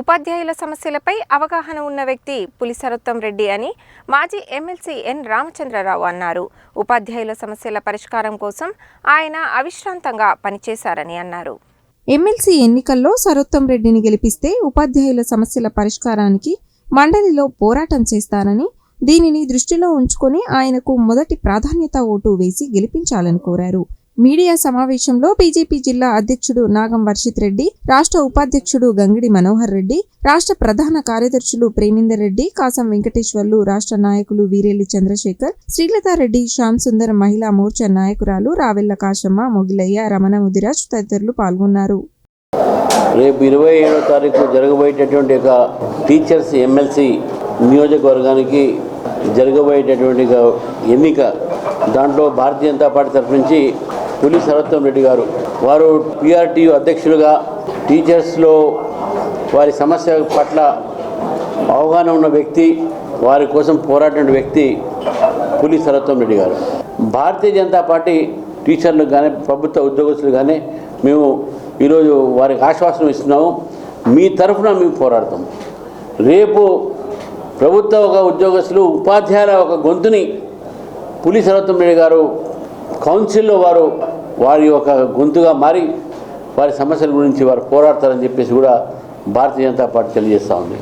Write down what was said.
ఉపాధ్యాయుల సమస్యలపై అవగాహన ఉన్న వ్యక్తి పులిసరత్తం రెడ్డి అని మాజీ ఎమ్మెల్సీ ఎన్ రామచంద్రరావు అన్నారు. ఉపాధ్యాయుల సమస్యల పరిష్కారం కోసం ఆయన అవిశ్రాంతంగా పనిచేశారని అన్నారు. ఎమ్మెల్సీ ఎన్నికల్లో సరోత్తం రెడ్డిని గెలిపిస్తే ఉపాధ్యాయుల సమస్యల పరిష్కారానికి మండలిలో పోరాటం చేస్తానని దీనిని దృష్టిలో ఉంచుకొని ఆయనకు మొదటి ప్రాధాన్యత ఓటు వేసి గెలిపించాలని కోరారు. మీడియా సమావేశంలో బీజేపీ జిల్లా అధ్యక్షుడు నాగం వర్షిత్ రెడ్డి రాష్ట్ర ఉపాధ్యక్షుడు గంగిడి మనోహర్ రెడ్డి రాష్ట్ర ప్రధాన కార్యదర్శులు ప్రేమిందర్ రెడ్డి కాసం వెంకటేశ్వర్లు రాష్ట్ర నాయకులు వీరేలి చంద్రశేఖర్ శ్రీలతారెడ్డి శ్యామ్ సుందర్ మహిళా మోర్చా నాయకురాలు రావెల్ల కాశమ్మ మొగిలయ్య రమణ ముదిరాజ్ తదితరులు పాల్గొన్నారు. రేపు ఇరవై ఏడో తారీఖు జరగబోయేటటువంటి ఒక టీచర్స్ ఎమ్మెల్సీ నియోజకవర్గానికి జరగబోయేటటువంటి ఎన్నిక. దాంట్లో భారతీయ జనతా పార్టీ తరఫు నుంచి పులి సర్వోత్తం రెడ్డి గారు. వారు పిఆర్టీయు అధ్యక్షులుగా టీచర్స్లో వారి సమస్య పట్ల అవగాహన ఉన్న వ్యక్తి వారి కోసం పోరాడిన వ్యక్తి పులి సర్వోత్తం రెడ్డి గారు. భారతీయ జనతా పార్టీ టీచర్లకు కానీ ప్రభుత్వ ఉద్యోగస్తులు కానీ మేము ఈరోజు వారికి ఆశ్వాసన ఇస్తున్నాము. మీ తరఫున మేము పోరాడతాం. రేపు ప్రభుత్వ ఒక ఉద్యోగస్తులు ఉపాధ్యాయుల ఒక గొంతుని పులి సర్వోత్తం రెడ్డి గారు కౌన్సిల్లో వారు వారి ఒక గొంతుగా మారి వారి సమస్యల గురించి వారు పోరాడతారని చెప్పేసి కూడా భారతీయ జనతా పార్టీ తెలియజేస్తూ ఉంది.